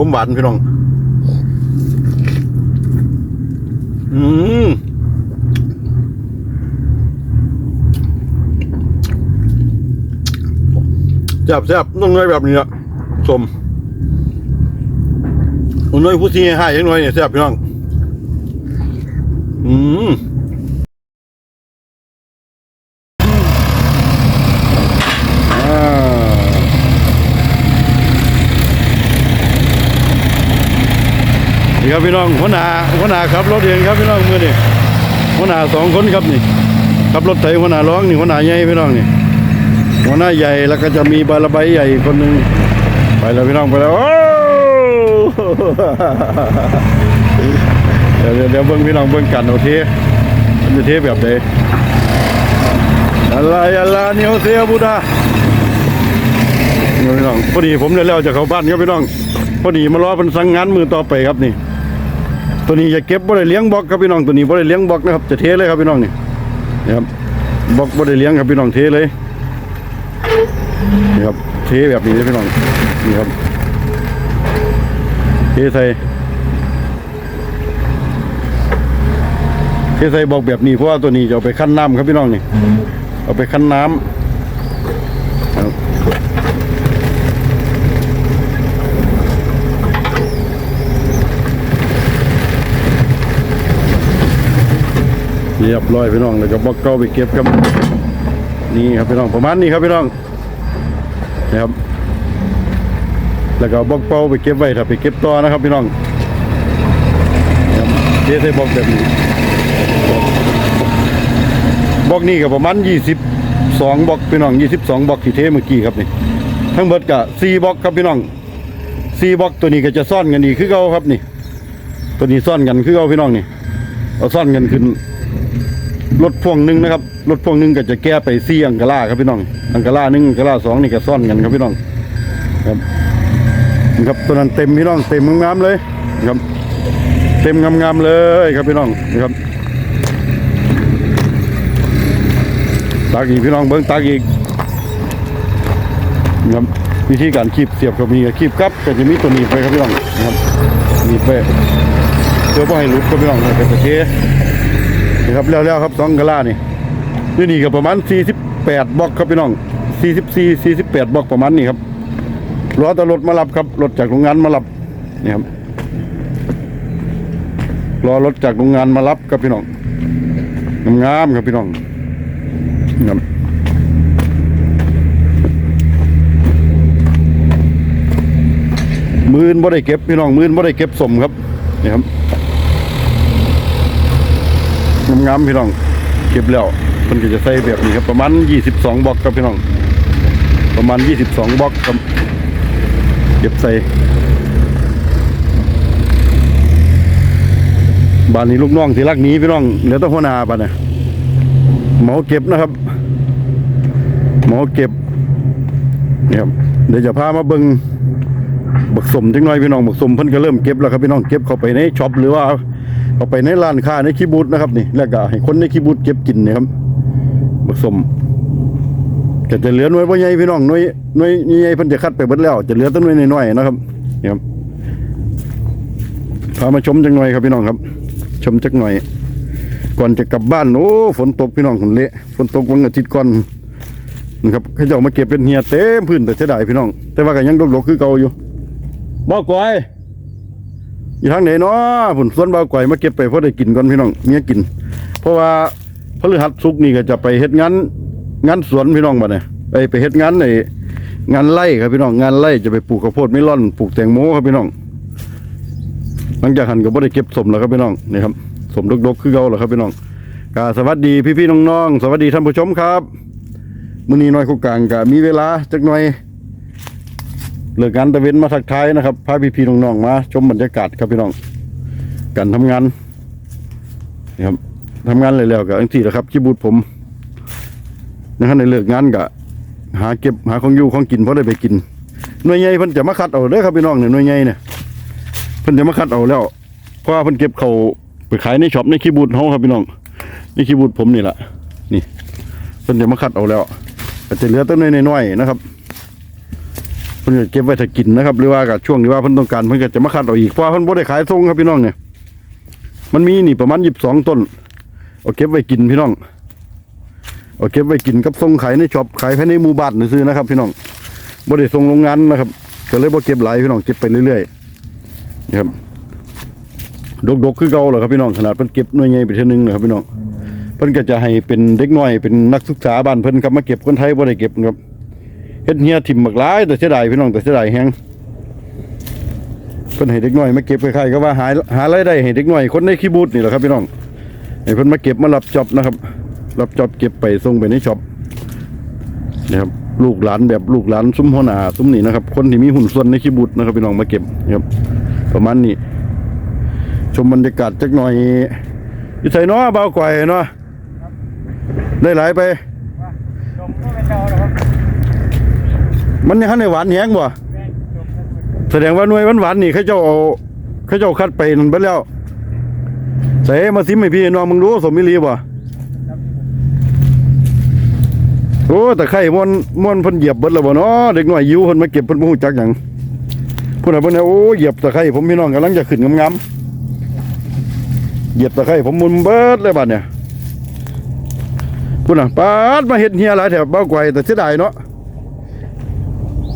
ขมหวานพี่น้อง อืมแซ่บแซ่บน้องน้อยแบบนี้ละสมองน้อยผู้ที่ให้ยังน้อยเนี่ยแซ่บพี่น้อง นี่ครับพี่น้องหัวหน้าหัวหน้าขับรถเองครับพี่น้องมือนี่หัวหน้าสองคนครับนี่ขับรถไถหัวหน้าร้องนี่หัวหน้าใหญ่พี่น้องนี่หัวหน้าใหญ่แล้วก็จะมีบาระใบใหญ่คนหนึ่งไปแล้วพี่น้องไปแล้วโอ้เดี๋ยวเดี๋ยวเบิ้งพี่น้องเบิ้งกันโอเคมันจะเทแบบไหนอะไรอะไรเนียวเสียบูดาพี่น้องพอดีผมได้แล้วจากเขาบ้านครับพี่น้องพอดีมารอเป็นสั่งงานมือต่อไปครับนี่ ตัวนี้จะเก็บบ่ได้เลี้ยงบล็อกครับพี่น้องตัวนี้บ่ได้เลี้ยงบล็อกนะครับจะเทเลยครับพี่น้องนี่นี่ครับบล็อกบ่ได้เลี้ยงครับพี่น้องเทเลยนี่ครับเทแบบนี้เลยพี่น้องนี่ครับเทใส่เทใส่บล็อกแบบนี้เพราะว่าตัวนี้จะเอาไปคั้นน้ำครับพี่น้องนี่เอาไปคั้นน้ำ เรียบร้อยพี่น้องแล้วก็บอกเก้าไปเก็บครับนี่ครับพี่น้องประมาณนี้ครับพี่น้องนะครับแล้วก็บอกเป้าไปเก็บไว้ถ้าไปเก็บต่อนะครับพี่น้องนะครับเทใส่บอกแบบนี้บล็อกนี่ก็ประมาณ22บล็อกพี่น้อง22บล็อกที่เทเมื่อกี้ครับนี่ทั้งหมดก็4บล็อกครับพี่น้อง4บล็อกตัวนี้ก็จะซ่อนกันอีกคือเก่าครับนี่ ตัวนี้ซ่อนกันคือเก่าพี่น้องนี่เอาซ่อนกันขึ้น รถพ่วงหนึ่งนะครับรถพ่วงหนึ่งก็จะแก้ไป4อังกาลาครับพี่น้องอังกาลาหนึ่งอังกาลาสองนี่ก็ซ่อนกันครับพี่น้องครับนี่ครับตัวนั้นเต็มพี่น้องเต็มงามๆเลยครับ เต็มงามๆเลยครับพี่น้องนะครับตักอีกพี่น้องเบิ้งตักอีกนะครับวิธีการคีบเสียบก็มีคีบกับก็จะมีตัวหนี้ไปครับพี่น้องนะครับหนีบไปเพื่อบ่ให้หลุดครับพี่น้องเป็นตะเค นี่ครับแล้วๆครับสองกะลานี่นี่นี่ก็ประมาณ48บล็อกครับพี่น้อง44 48บล็อกประมาณนี้ครับรอแต่รถมารับครับรถจากโรงงานมารับนี่ครับรอรถจากโรงงานมารับครับพี่น้องงามครับพี่น้องครับมือนบ่ได้เก็บพี่น้องมือนบ่ได้เก็บสมครับนี่ครับ งามๆพี่น้อง เก็บแล้วมันก็จะใส่แบบนี้ครับ ประมาณ 22บล็อกครับพี่น้อง ประมาณ 22บล็อกครับเก็บใส่บ้านนี้ลูกน้องที่รักหนี้พี่น้องเดี๋ยวต้องหัวหน้าบ้านเนี่ยหมาเก็บนะครับ หมอเก็บเนี่ยเดี๋ยวจะพามาเบิง บักสมจังหน่อยพี่น้องบักสมเพิ่นก็เริ่มเก็บแล้วครับพี่น้องเก็บเข้าไปในช็อปหรือว่าเข้าไปในร้านค้าในคีบูดนะครับนี่แล้วก็ให้คนในคีบูดเก็บกินนะครับบักสมก็จะเหลือหน่วยบ่ใหญ่พี่น้องหน่วยหน่วยใหญ่เพิ่นจะคัดไปเบิดแล้ว จะเหลือแต้นหน่วยน้อยๆนะครับนี่ครับพามาชมจังหน่อยครับพี่น้องครับ ชมจักหน่อย ก่อนจะกลับบ้านโอ้ฝนตกพี่น้องคนเละฝนตกวันอาทิตย์ก่อนนะครับเขาเจะมาเก็บเป็นเฮียเต็มพื้นแต่เสียดายพี่น้อง แต่ว่าก็ยังรกๆคือเก่าอยู่ บ่าวก่อยอยู่ทางไหนเนาะผุนส่วนบ่าวก่อยมาเก็บไปเพราะได้กินก่อนพี่น้องเมียกิน เพราะว่าพฤหัสสุกนี่ก็จะไปเฮ็ดงานงานสวนพี่น้องบัดเนี่ยไปไปเฮ็ดงานในงานไร่ครับพี่น้องงานไร่จะไปปลูกข้าวโพดเมลอนปลูกแตงโมครับพี่น้อง หลังจากหันก็บ่ได้เก็บสมแล้วครับพี่น้องนี่ครับสมดกๆคือเก่าแล้วครับพี่น้องก็สวัสดีพี่ๆน้องๆสวัสดีท่านผู้ชมครับมื้อนี้น้อยคู่กลางก็มีเวลาจักหน่อย เลิกงานตะเวนมาทักทายนะครับพาพี่ๆน้องๆมา ชมบรรยากาศครับพี่น้องการทำงานนี่ครับทำงานเลยแล้วก็อังที่แหละครับที่บูดผมนะครับในเลิกงานก็หาเก็บหาของอยู่ของกินเพราะได้ไปกินหน่วยใหญ่เพิ่นจะมาคัดเอาเด้อครับพี่น้องเนี่ยหน่วยใหญ่เนี่ยเพิ่นจะมาคัดเอาแล้วเพราะว่าเพิ่นเก็บเขาไปขายในช็อปในคีย์บูดเฮาครับพี่น้องในคีย์บูดผมนี่แหละนี่เพิ่นจะมาคัดเอาแล้วก็จะเหลือต้นน้อยๆนะครับ พิ่นก็เก็บไว้ถ้ากินนะครับ หรือว่ากับช่วงที่ว่าเพิ่นต้องการเพิ่นก็จะมาคัดเอาอีกเพราะว่าเพิ่นบ่ได้ขายทรงครับพี่น้องเนี่ยมันมีนี่ประมาณ22ต้นเอาเก็บไว้กินพี่น้องเอาเก็บไว้กินกับส่งขายในช็อปขายภายในหมู่บ้านซื่อนะครับ พี่น้องบ่ได้ส่งโรงงานนะครับก็เลยบ่เก็บหลายพี่น้องเก็บไปเรื่อยๆนะครับดกๆคือเก่าเหรอครับพี่น้องขนาดเพิ่นเก็บหน่วยใหญ่ไปเท่านึงนะครับพี่น้องเพิ่นก็จะให้เป็นเด็กน้อยเป็นนักศึกษาบ้านเพิ่นครับมาเก็บคนไทยบ่ได้เก็บครับ เฮ็ดเฮียถิ่มบักหลายแต่เสียดายพี่น้องแต่เสียดายแฮงเพิ่นให้เด็กน้อยมาเก็บคล้ายๆก็ว่าหาหารายได้ให้เด็กน้อยคนในคีบูดนี่แหละครับพี่น้องให้เพิ่นมาเก็บมารับจ็อบนะครับ รับจ็อบเก็บไปส่งไปในช็อปนะครับลูกหลานแบบลูกหลานซุ้มหัวหน้าซุ้มนี่นะครับ คนที่มีหุ้นส่วนในคีบูดนะครับพี่น้องมาเก็บนะครับ ประมาณนี้ ชมบรรยากาศจักหน่อยอยู่ไสเนาะบ่าวก่อยเนาะได้หลายไปชมก็ไม่เจ้าหรอกครับ มันยังทันได้หวานแฮงบ่แม่งชมกันแสดงว่าหน่วยหวานๆนี่เขาเจ้าเอาเขาเจ้าคัดไปนั่นไปแล้วใส่มาซิมให้พี่น้องมึงรู้สมิลีบ่โอ้แต่ไข่ม่วนม่วนเพิ่นเหยียบเบิดแล้วบ่เนาะเด็กน้อยยิวเพิ่นมาเก็บเพิ่นบ่ฮู้จักหยังพุ่นน่ะเพิ่นะโอ้เหยียบตะไคร่ผมพี่น้องกำลังจะขึ้นงามๆเหยียบตะไคร่ผมมุนเบิดเลยบัดเนี่ยพุ่นน่ะปาดมาเฮ็ดเฮียหลายแถวเบ้าไกวแต่เสียดายเนาะ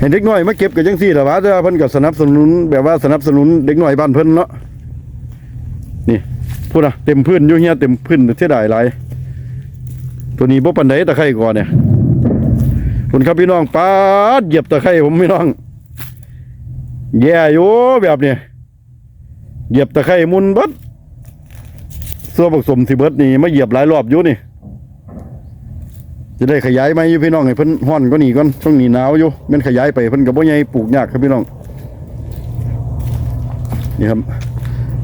เห็นเด็กน้อยมาเก็บกับจังซี่หละวะแต่ว่าเพิ่นก็สนับสนุนแบบว่าสนับสนุนเด็กน้อยบ้านเพิ่นเนาะนี่พูดนะเต็มพื้นอยู่เฮียเต็มพื้นเสียดายหลายตัวนี้บ่ปานใดตะไคร่ก่อนเนี่ยคุณครับพี่น้องปาดเหยียบตะไคร่ผมพี่น้อง แย่อยู่แบบนี้เหยียบตะไคร่มุนเบิดส่วนผสมสิเบิดนี่มาเหยียบหลายรอบอยู่นี่ จะได้ขยายไหมพี่น้องให้เพิ่นฮ้อนก็หนีก่อนช่วงนี้หนาวอยู่ม่นขยายไปเพิ่นก็บ่ใหญ่ปลูกยากครับพี่น้องนี่ครับ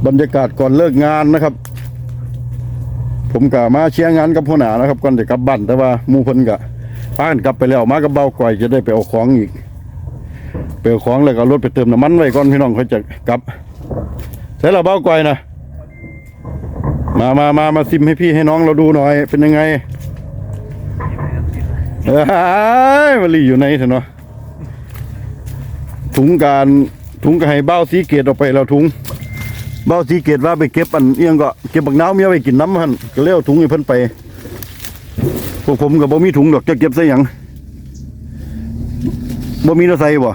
บรรยากาศก่อนเลิกงานนะครับ ผมก็มาเชียร์งานกับพ่อหนานะครับ ก่อนจะกลับบ้านแต่ว่ามูเพิ่นก็พากันกลับไปแล้วมากับเบาก่อยจะได้ไปเอาของอีกไปเอาของแล้วก็รถไปเติมน้ำมันไว้ก่อนพี่น้องเขาจะกลับใช่ละเบาก่อยนะมามามามาซิมให้พี่ให้น้องเราดูหน่อย เป็นยังไง เอ้ยมันรีอยู่ในเถอะเนาะถุงการถุงก็ให้เบ้าสีเกตออกไปแล้วถุง เบ้าสีเกตว่าไปเก็บอันเอียงก็เก็บบักน้าวเมียไปกินน้ำหันก็เลี้ยวถุงให้เพิ่นไปพวกผมก็บ่มีถุงดอกจะเก็บใส่หยังบ่มีเนาะใส่บ่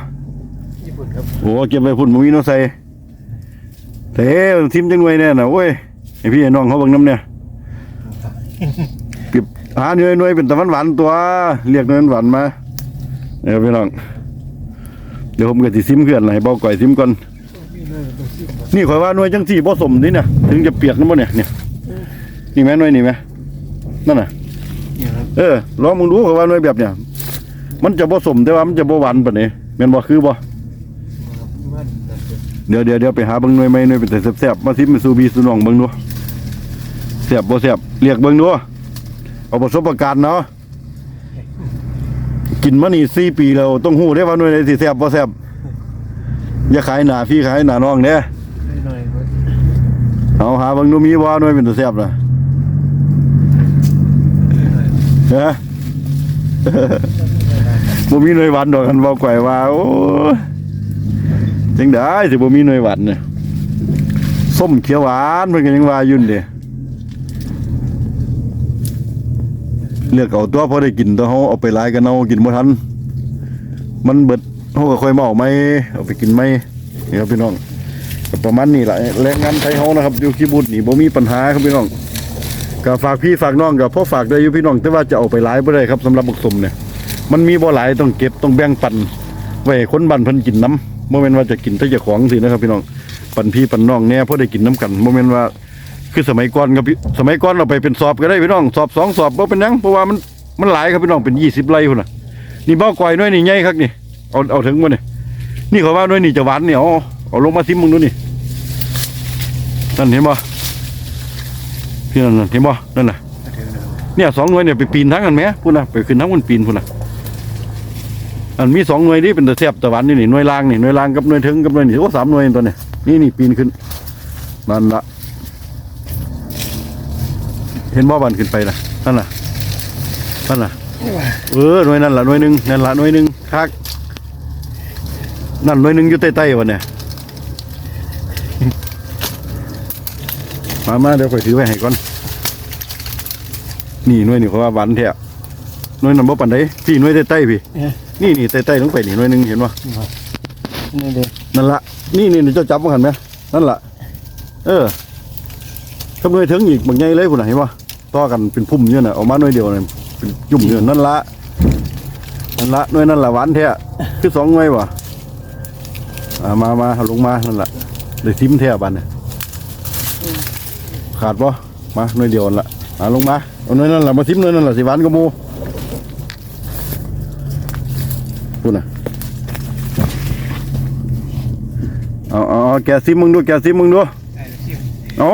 โอ้เก็บไว้พุ่นบ่มีเนาะใส่เท่ทิมจังไว้แน่น่ะโอ้ยให้พี่ให้น้องเขาบิ่งน้ำเนี่ยเก็บ หาเนื้อหน่วยเป็นตะวันหวานตัว เรียกเนื้อหวานมาเดี๋ยวพี่น้อง เดี๋ยวผมก็สิซิมเพื่อนให้เบาก่อยซิมก่อน นี่ข่อยว่าหน่วยจังสี่บ่สมนี่เนี่ยถึงจะเปียกนั่นบ่เนี่ยเนี่ยนี่แม่หน่วยนี่แม่นั่นน่ะเออลองมึงดูข่อยว่าหน่วยแบบเนี่ย มันจะบ่สมแต่ว่ามันจะบ่หวานปานนี้แม่นบ่คือบ่มันเดี๋ยวเดี๋ยวเดี๋ยวไปหาเบิ่งหน่วยใหม่หน่วยเป็นแต่แซ่บๆมาซิมมาสู่บีสู่น้องเบิ่งดูแซ่บบ่แซ่บเรียกเบิ่งดู เอาประสบการณ์เนาะกินมานี่สี่ปีแล้วต้องฮู้ได้ว่าหน่วยไหนสิแซ่บบ่แซ่บอย่าขายหน้าพี่ขายหน้าน้องเด้หน่อยเอาหาเบิ่งดูมีบ่หน่วยเป็นตัวแซ่บน่ะฮ้อบ่มีหน่วยหวานดอกกันเว้าไกวว่าโอ้จังได้สิบ่มีหน่วยหวานเนี่ยส้มเขียวหวานเพิ่นก็ยังว่ายู่นเด้ เลือกเอาตัวพอได้กินตัวเฮาเอาไปหลายกันเอากินบ่ทัน มันเบิดเฮาก็ค่อยมาเอาไหมเอาไปกินไหมนี่ครับพี่น้องประมาณนี้แหละแรงงานไทยเฮานะครับอยู่ที่บุตรนี่บ่มีปัญหาครับพี่น้องก็ฝากพี่ฝากน้องก็พอฝากได้อยู่พี่น้อง แต่ว่าจะเอาไปหลายบ่ได้ครับสำหรับบักสมเนี่ยมันมีบ่หลายต้องเก็บต้องแบ่งปันไว้ให้คนบ้านเพิ่นกินน้ำบ่แม่นว่าจะกินแต่จ้าของสินะครับพี่น้องปันพี่ปันน้องแน่เพราะได้กินน้ำกันบ่แม่นว่า คือสมัยก่อนครับพี่สมัยก่อนเราไปเป็นสอบก็ได้พี่น้องสอบสองสอบบ่เป็นหยังเพราะว่ามันมันหลายครับพี่น้องเป็น20ไร่พุ่นน่ะ นี่บ่ก่อยน้อยนี่ใหญ่คักนี่เอาเอาถึงบ่นี่นี่เขาว่าน้อยนี่จะหวานเนี่เอาเอาลงมาซิมมึงดูนี่นั่นเห็นบ่พี่นั่นน่ะเห็นบ่นั่นน่ะเนี่ยสองหน่วยเนี่ยไปปีนทั้งกันไหมพูดนะไปขึ้นทั้งมันปีนพูดนะอันมีสองหน่วยนี่เป็นตะแทบตะวันนี่นี่หน่วยล่างนี่หน่วยล่างกับหน่วยถึงกับหน่วยนี่โอ้สามหน่วยตัวเนี่ยนี่นี่ปีนขึ้นนั่นละ เห็นบ่บันขึ้นไปนะนั่นน่ะนั่นน่ะเออหน่วยนั่นละหน่วยหนึ่งนั่นละหน่วยหนึ่งคักนั่นหน่วยหนึงอยู่ใต้ๆวะเนี่ยมามาเดี๋ยวข่อยถือไว้ให้ก่อนนี่หน่วยนี่เขาว่าหวานแท้หน่วยนั้นบ่ปานใดพี่หน่วยใต้ๆพี่เอ๊ะนี่นี่ใต้ๆลงไปนี่หน่วยหนึงเห็นบ่นี่เด็กนั่นละนี่นี่นี่เจ้าจับมาหันไหมนั่นละเออทำหน่วยถึงอีกบางใหญ่เลยพุ่นน่ะเห็นบ่ ต่อกันเป็นพุ่มอยู่น่ะเออกมาหน่วยเดียวน่ะเป็นจุ่มอยู่นั่นละนั่นละหน่วยนั่นละหวานแท้คือสองหน่วยบ่อ่ามามาเอาลงมานั่นละเลยทิมแท้บัดเนี่ยขาดบ่มาหน่วยเดียวนั่นละมาลงมาเอาหน่วยนั่นละมาทิมหน่วยนั่นละสิหวานกว่าหมู่พุ่นน่ะเอาเอาเอาแกซิมมึงดูแกซิมมึงดูเอาโ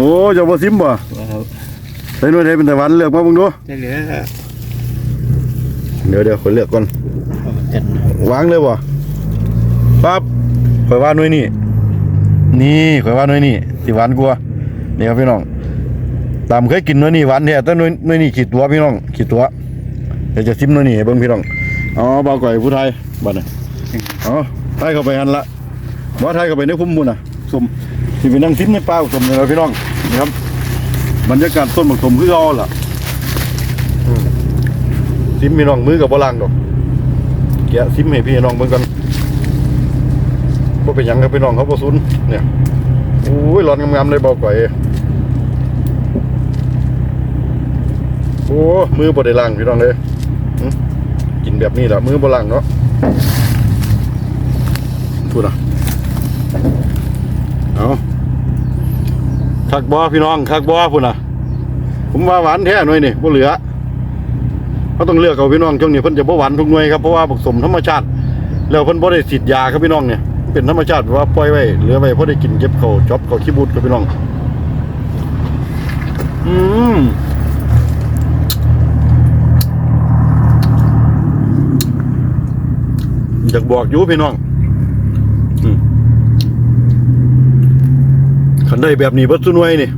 อ้เจะบ่ซิมบ่ว้าวใส่หน่วยไทยเป็นตะวันเลือกมามึงดูจะเหลือเดี๋ยวเดี๋ยวขอเลือกก่อนเอามากันวางเลยบ่ปั๊บข่อยว่าหน่วยนี่นี่ข่อยว่าหน่วยนี่สิหวานกว่านี่ครับพี่น้องตามเคยกินหน่วยนี่หวานแท้แต่หน่วยหน่วยนี่ขีดตัวพี่น้องขีดตัวเดี๋ยวจะซิมหน่วยนี่ให้เบิ่งพี่น้องอ๋อเบาก่อยผู้ไทยบัดนี้อ๋อไทยเข้าไปหันละบ่ไทยเข้าไปในพุ่มมุ่นน่ะสมสิไปนั่งซิมในป่าสมเลยพี่น้อง นี่ครับ บรรยากาศต้นบักสมคือเอาล่ะซิมพี่น้องมือกับบ่ล้างดอกแกะซิมให้พี่น้องเบิ่งกันบ่เป็นยังครับพี่น้องเขาบ่ซุนเนี่ยโอ้ยร้อนงามๆเลยเบาก่อยโอ้มือบ่ได้ล้างพี่น้องเลยกินแบบนี้ล่ะมือบ่ล้างเนาะพูดอะเอา คักบ่พี่น้องคักบ่พุ่นน่ะ ผมว่าหวานแท้หน่อยนี่บ่เหลือเขาต้องเลือกเอาพี่น้องช่วงนี้เพิ่นจะบ่หวานทุกหน่วยครับเพราะว่าผสมธรรมชาติ แล้วเพิ่นบ่ได้ฉีดยาครับพี่น้องเนี่ยเป็นธรรมชาติว่าปล่อยไว้เหลือไว้เพอได้กินเก็บเขาจอบเขาขี้บูดครับพี่น้อง อืมอยากบอกอยู่พี่น้องอืม คันได้แบบนี้เบิดซุหน่วยนี่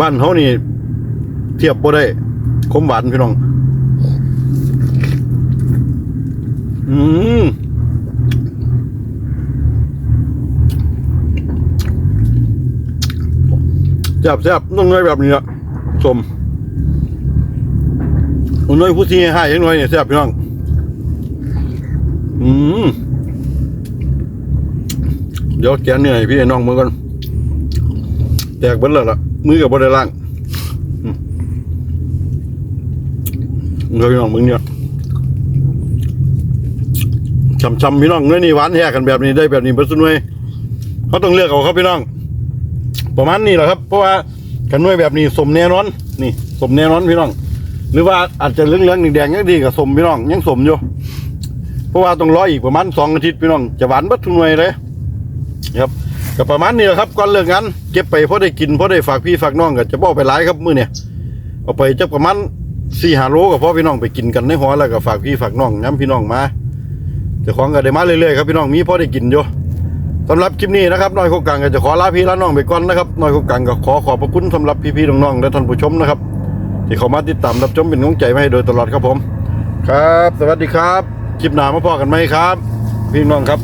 บ้านเฮานี่ เทียบบ่ได้คมหวานพี่น้อง อืมแซ่บแซ่บต้องน้อยแบบนี้ละสมต้องน้อยผู้ที่ให้ยังน้อยเนี่ยแซ่บพี่น้อง อืม เดี๋ยวแกะเนื้อให้พี่น้องเมือกัน ตกเบิ้ลแล้วล่ะ มือกับบไดล่างเงยพี่น้องมึงเนี่ยช้ำๆพี่น้องเนื้อนี่หวานแท้กันแบบนี้ได้แบบนี้เบิดสุดหน่วยเขาต้องเลือกเอาครับพี่น้อง ประมาณนี้แหละครับ เพราะว่ากันหน่วยแบบนี้สมแน่นอน นี่ สมแน่นอนพี่น้อง หรือว่าอาจจะเลืองๆแดงๆยังดีกับสมพี่น้อง ยังสมอยู่เพราะว่าต้องรออีกประมาณสองอาทิตย์พี่น้องจะหวานเบัดทุกหน่วยเลยครับ ก็ประมาณนี้แหละครับก่อนเลิกงานเก็บไปพอได้กินพอได้ฝากพี่ฝากน้องก็จะบอกไปหลายครับมื้อเนี่ยเอาไปจะประมาณสี่หาโลกับพ่อพี่น้องไปกินกันในหอแล้วก็ฝากพี่ฝากน้องย้ำพี่น้องมาจ้าของก็ได้มาเรื่อยๆครับพี่น้องมีพ่อได้กินอยู่สำหรับคลิปนี้นะครับน้อยโคกังก็จะขอลาพี่ลาน้องไปก่อนนะครับน้อยโคกังก็ขอขอบพระคุณสำหรับพี่ๆน้องๆและท่านผู้ชมนะครับ ที่เขามาติดตามรับชมเป็นกำลังใจมาให้โดยตลอดครับผม ครับ สวัสดีครับคลิปหน้ามาพอกันไหมครับ พี่น้องครับ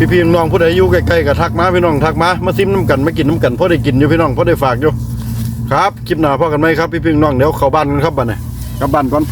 พี่พี่น้องผู้ใดอยู่ใกล้ๆก็ทักมาพี่น้องทักมามาซิมน้ำกันมากินน้ำกันพ่อได้กินอยู่พี่น้องพ่อได้ฝากอยู่ครับคลิปหน้าพอกันไหมครับพี่พี่น้องเดี๋ยวเข้าบ้านกันครับบ้านไหนกลับบ้านก่อน